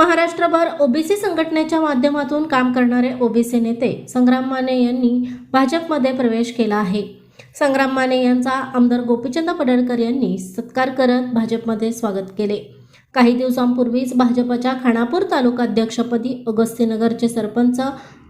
महाराष्ट्रभर ओबीसी संघटनेच्या माध्यमातून काम करणारे ओबीसी नेते संग्राम माने यांनी भाजपमध्ये प्रवेश केला आहे. संग्राम माने यांचा आमदार गोपीचंद पडळकर यांनी सत्कार करत भाजपमध्ये स्वागत केले. काही दिवसांपूर्वीच भाजपच्या खानापूर तालुका अध्यक्षपदी अगस्तीनगरचे सरपंच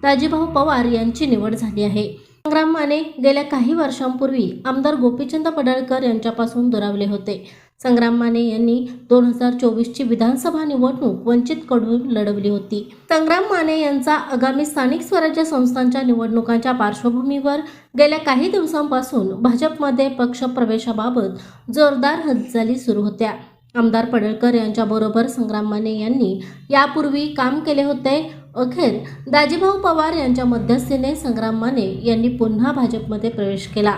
दाजीभाऊ पवार यांची निवड झाली आहे. संग्राम माने गेल्या काही वर्षांपूर्वी आमदार गोपीचंद पडळकर यांच्यापासून दुरावले होते. संग्राम माने यांनी दोन हजार चोवीसची विधानसभा निवडणूक वंचितकडून लढवली होती. संग्राम माने यांचा आगामी स्थानिक स्वराज्य संस्थांच्या निवडणुकांच्या पार्श्वभूमीवर गेल्या काही दिवसांपासून भाजपमध्ये पक्ष प्रवेशाबाबत जोरदार हालचाली सुरू होत्या. आमदार पडळकर यांच्याबरोबर संग्राम माने यांनी यापूर्वी काम केले होते. अखेर दाजीभाऊ पवार यांच्या मध्यस्थीने संग्राम माने यांनी पुन्हा भाजपमध्ये प्रवेश केला.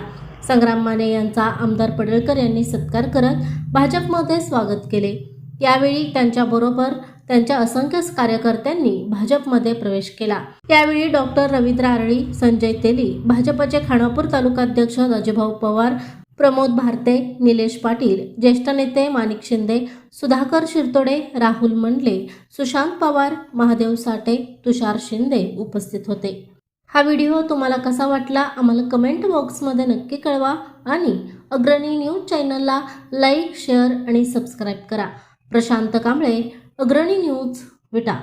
संग्राम माने यांचा आमदार पडळकर यांनी सत्कार करत भाजपमध्ये स्वागत केले. यावेळी त्यांच्याबरोबर त्यांच्या असंख्य कार्यकर्त्यांनी भाजपमध्ये प्रवेश केला. यावेळी डॉक्टर रवींद्र आरळी संजय तेली भाजपचे खानापूर तालुकाध्यक्ष दाजीभाऊ पवार प्रमोद भारते निलेश पाटील ज्येष्ठ नेते माणिक शिंदे सुधाकर शिरतोडे राहुल मंडले सुशांत पवार महादेव साठे तुषार शिंदे उपस्थित होते. हा व्हिडिओ तुम्हाला कसा वाटला आम्हाला कमेंट बॉक्समध्ये नक्की कळवा आणि अग्रणी न्यूज चॅनलला लाईक शेअर आणि सबस्क्राईब करा. प्रशांत कांबळे अग्रणी न्यूज विटा.